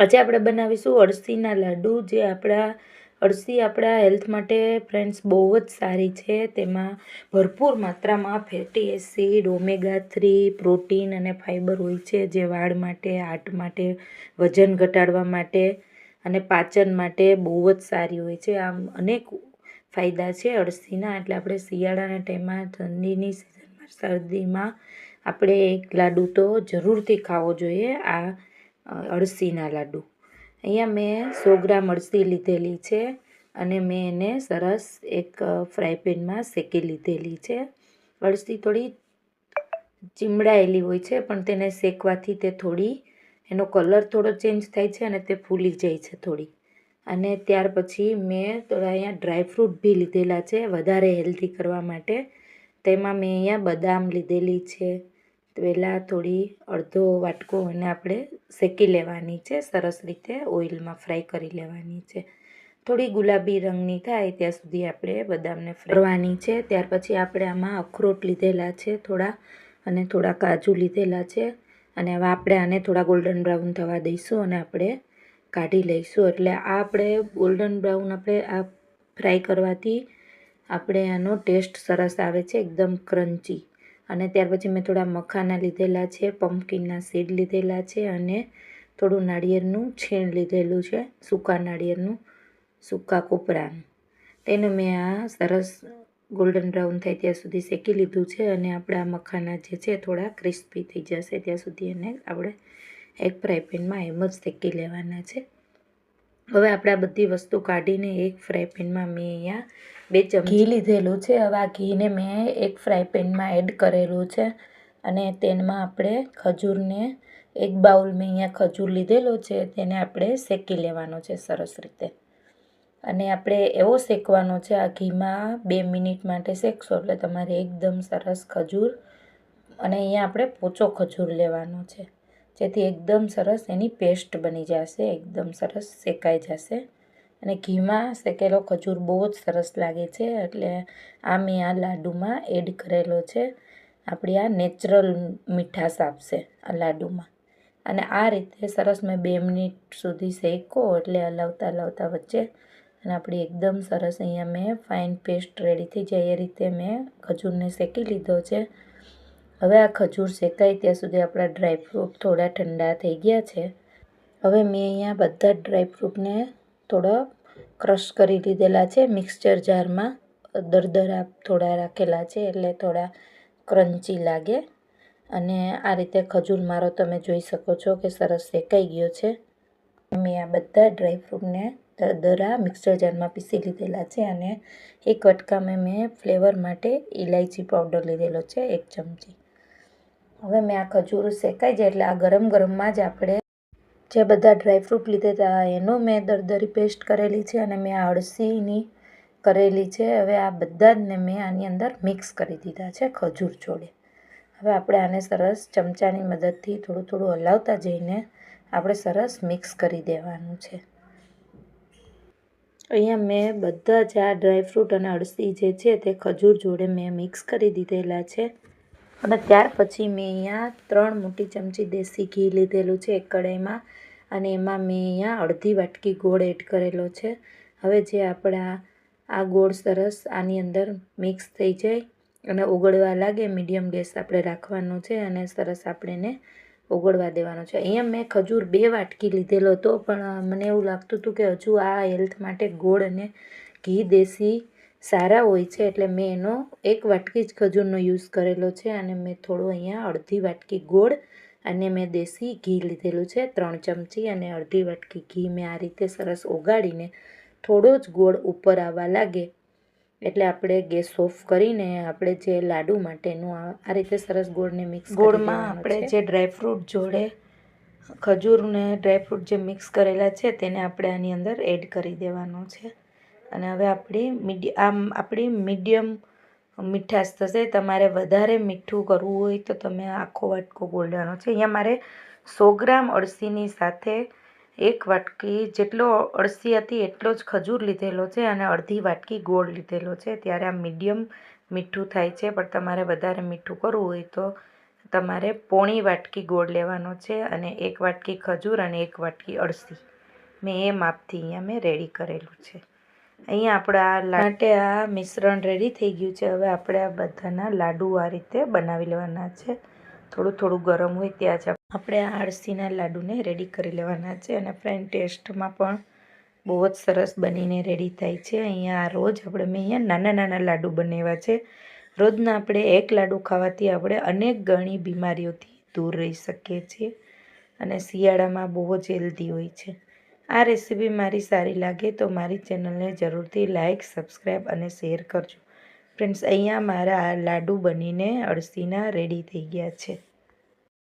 આજે આપણે બનાવીશું અળસીના લાડુ, જે આપણા, અળસી આપણા હેલ્થ માટે ફ્રેન્ડ્સ બહુ જ સારી છે. તેમાં ભરપૂર માત્રામાં fatty acid omega three protein અને ફાઇબર હોય છે, જે વાળ માટે હાર્ટ માટે, વજન ઘટાડવા માટે અને પાચન માટે બહુ જ સારી હોય છે. આમ અનેક ફાયદા છે અળસીના. એટલે આપણે શિયાળાના ટાઈમમાં, ઠંડીની સિઝનમાં શરદીમાં આપણે એક લાડુ તો જરૂરથી ખાવો જોઈએ. આ અળસીના લાડુ. અહીંયા મેં સો ગ્રામ અળસી લીધેલી છે અને મેં એને સરસ એક ફ્રાય પેનમાં શેકી લીધેલી છે. અળસી થોડી ચીમડાયેલી હોય છે, પણ તેને શેકવાથી તે થોડી, એનો કલર થોડો ચેન્જ થાય છે અને તે ફૂલી જાય છે થોડી. અને ત્યાર પછી મેં થોડા અહીંયા ડ્રાયફ્રૂટ બી લીધેલા છે, વધારે હેલ્ધી કરવા માટે. તેમાં મેં અહીંયા બદામ લીધેલી છે પહેલાં થોડી અડધો વાટકો એને આપણે શેકી લેવાની છે. સરસ રીતે ઓઇલમાં ફ્રાય કરી લેવાની છે. થોડી ગુલાબી રંગની થાય ત્યાં સુધી આપણે બદામને ફરવાની છે. ત્યાર પછી આપણે આમાં અખરોટ લીધેલા છે થોડા અને થોડા કાજુ લીધેલા છે. અને હવે આપણે આને થોડા ગોલ્ડન બ્રાઉન થવા દઈશું અને આપણે કાઢી લઈશું. એટલે આ આપણે ગોલ્ડન બ્રાઉન આપણે આ ફ્રાય કરવાથી આપણે આનો ટેસ્ટ સરસ આવે છે, એકદમ ક્રન્ચી. અને ત્યાર પછી મેં થોડા મખાના લીધેલા છે પમ્પકિનના સીડ લીધેલા છે અને થોડું નાળિયેરનું છીણ લીધેલું છે, સૂકા નાળિયેરનું, સૂકા કોપરાનું. તેને મેં આ સરસ ગોલ્ડન બ્રાઉન થાય ત્યાં સુધી શેકી લીધું છે અને આપણા મખાના જે છે થોડા ક્રિસ્પી થઈ જશે ત્યાં સુધી એને આપણે એક ફ્રાય પેનમાં એમ જ શેકી લેવાના છે. હવે આપણે આ બધી વસ્તુ કાઢીને એક ફ્રાય પેનમાં મેં અહીંયા બે ચમચી ઘી લીધેલું છે. હવે આ ઘીને મેં એક ફ્રાય પેનમાં એડ કરેલું છે. અને તેમાં આપણે ખજૂરને એક બાઉલ મેં અહીંયા ખજૂર લીધેલો છે. તેને આપણે શેકી લેવાનો છે સરસ રીતે. અને આપણે એવો શેકવાનો છે આ ઘીમાં બે મિનિટ માટે શેકશો એટલે તમારે એકદમ સરસ ખજૂર અને અહીંયા આપણે પોચો ખજૂર લેવાનો છે. જેથી એકદમ સરસ એની પેસ્ટ બની જશે, એકદમ સરસ શેકાઈ જશે. અને ઘીમાં શેકેલો ખજૂર બહુ જ સરસ લાગે છે, એટલે આ મેં આ લાડુમાં એડ કરેલો છે. આપણી આ નેચરલ મીઠાશ આપશે આ લાડુમાં. અને આ રીતે સરસ મેં બે મિનિટ સુધી શેકો, એટલે હલાવતા હલાવતા વચ્ચે અને આપણી એકદમ સરસ અહીંયા મેં ફાઇન પેસ્ટ રેડી થઈ જાય એ રીતે મેં ખજૂરને શેકી લીધો છે. હવે આ ખજૂર શેકાય ત્યાં સુધી આપણા ડ્રાયફ્રૂટ થોડા ઠંડા થઈ ગયા છે. હવે મેં અહીંયા બધા ડ્રાયફ્રૂટને થોડા ક્રશ કરી લીધેલા છે. મિક્સચર જારમાં દરદરા થોડા રાખેલા છે એટલે થોડા ક્રન્ચી લાગે. અને આ રીતે ખજૂર મારો તમે જોઈ શકો છો કે સરસ શેકાઈ ગયો છે. મેં આ બધા ડ્રાયફ્રૂટને દરદરા મિક્સર જારમાં પીસી લીધેલા છે અને એક વટકામાં મેં ફ્લેવર માટે ઇલાયચી પાવડર લીધેલો છે, એક ચમચી. હવે મેં આ ખજૂર શેકાઈ જાય એટલે આ ગરમ ગરમમાં જ આપણે જે બધા ડ્રાયફ્રૂટ લીધા હતા, એનો મેં દરદરી પેસ્ટ કરેલી છે અને મેં અળસીની કરેલી છે. હવે આ બધા જ ને મેં આની અંદર મિક્સ કરી દીધા છે ખજૂર જોડે. હવે આપણે આને સરસ ચમચાની મદદથી થોડું થોડું હલાવતા જઈને આપણે સરસ મિક્સ કરી દેવાનું છે. અહીંયા મેં બધા જ આ ડ્રાયફ્રૂટ અને અળસી જે છે તે ખજૂર જોડે મેં મિક્સ કરી દીધેલા છે. અને ત્યાર પછી મેં અહીંયા ત્રણ મોટી ચમચી દેશી ઘી લીધેલું છે એક કઢાઈમાં. અને એમાં મેં અહીંયા અડધી વાટકી ગોળ એડ કરેલો છે. હવે જે આપણા આ ગોળ સરસ આની અંદર મિક્સ થઈ જાય અને ઓગળવા લાગે, મીડિયમ ગેસ આપણે રાખવાનો છે અને સરસ આપણે એને ઓગળવા દેવાનો છે. અહીંયા મેં ખજૂર બે વાટકી લીધેલો હતો, પણ મને એવું લાગતું હતું કે હજુ આ હેલ્થ માટે ગોળ અને ઘી દેશી સારા હોય છે એટલે મેં એનો એક વાટકી જ ખજૂરનો યુઝ કરેલો છે અને મેં થોડો અહીંયા અડધી વાટકી ગોળ અને મેં દેશી ઘી લીધેલું છે ત્રણ ચમચી અને અડધી વાટકી ઘી મેં આ રીતે સરસ ઓગાળીને થોડો જ ગોળ ઉપર આવવા લાગે. એટલે આપણે ગેસ ઓફ કરીને આપણે જે લાડુ માટેનું આ રીતે સરસ ગોળને મિક્સ ગોળમાં આપણે જે ડ્રાયફ્રૂટ જોડે ખજૂરને ડ્રાયફ્રૂટ જે મિક્સ કરેલા છે તેને આપણે આની અંદર એડ કરી દેવાનો છે. અને હવે આપણી મીડિય આમ આપણી મીડિયમ મીઠાશ થશે. તમારે વધારે મીઠું કરવું હોય તો તમે આખો વાટકો ગોળવાનો છે. અહીંયા મારે સો ગ્રામ અળસીની સાથે એક વાટકી જેટલો અળસી હતી એટલો જ ખજૂર લીધેલો છે અને અડધી વાટકી ગોળ લીધેલો છે. ત્યારે આ મીડિયમ મીઠું થાય છે. પણ તમારે વધારે મીઠું કરવું હોય તો તમારે પોણી વાટકી ગોળ લેવાનો છે અને એક વાટકી ખજૂર અને એક વાટકી અળસી. મેં એ માપથી અહીંયા મેં રેડી કરેલું છે. અહીંયા આપણા માટે આ મિશ્રણ રેડી થઈ ગયું છે. હવે આપણે આ બધાના લાડુ આ રીતે બનાવી લેવાના છે. થોડું થોડું ગરમ હોય ત્યાં જ આપણે આ અળસીના લાડુને રેડી કરી લેવાના છે અને ફ્રેન્ડ ટેસ્ટમાં પણ બહુ જ સરસ બનીને રેડી થાય છે. અહીંયા રોજ આપણે મેં અહીંયા નાના નાના લાડુ બનાવ્યા છે. રોજના આપણે એક લાડુ ખાવાથી આપણે અનેક ગણી બીમારીઓથી દૂર રહી શકીએ છીએ અને શિયાળામાં બહુ જ હેલ્ધી હોય છે. આ રેસીપી મારી સારી લાગે તો મારી ચેનલને જરૂરથી લાઇક સબસ્ક્રાઈબ અને શેર કરજો. ફ્રેન્ડ્સ, અહીંયા મારા લાડુ બનીને અળસીના રેડી થઈ ગયા છે.